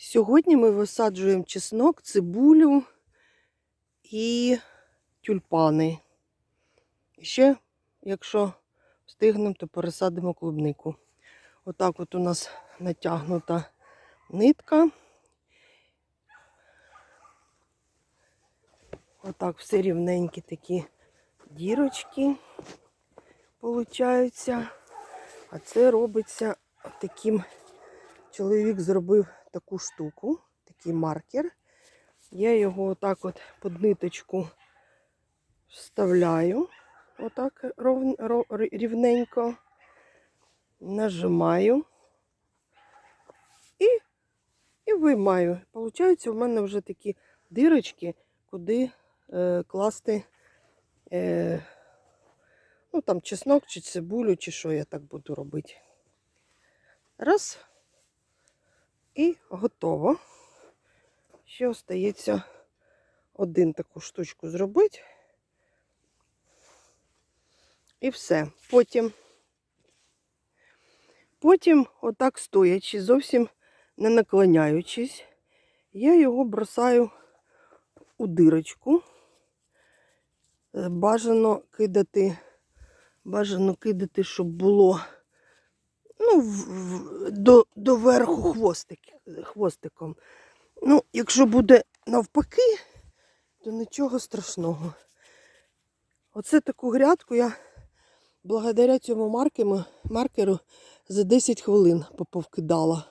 Сьогодні ми висаджуємо чеснок, цибулю і тюльпани. І ще, якщо встигнемо, то пересадимо клубнику. Отак от у нас натягнута нитка. Отак все рівненькі такі дірочки получаються. А це робиться таким. Чоловік зробив таку штуку, такий маркер. Я його отак от під ниточку вставляю, отак рівненько, нажимаю і, і виймаю. Получаються в мене вже такі дирочки, куди е, класти е, ну, там, чеснок чи цибулю, чи що я так буду робити. Раз. І готово. Ще остається один таку штучку зробити. І все. Потім, потім, отак стоячи, зовсім не наклоняючись, я його бросаю у дирочку. Бажано кидати, бажано кидати, щоб було ну, в, в, до, до верху хвостик, хвостиком. Ну, якщо буде навпаки, то нічого страшного. Оце таку грядку я благодаря цьому маркеру, за 10 хвилин поповкидала.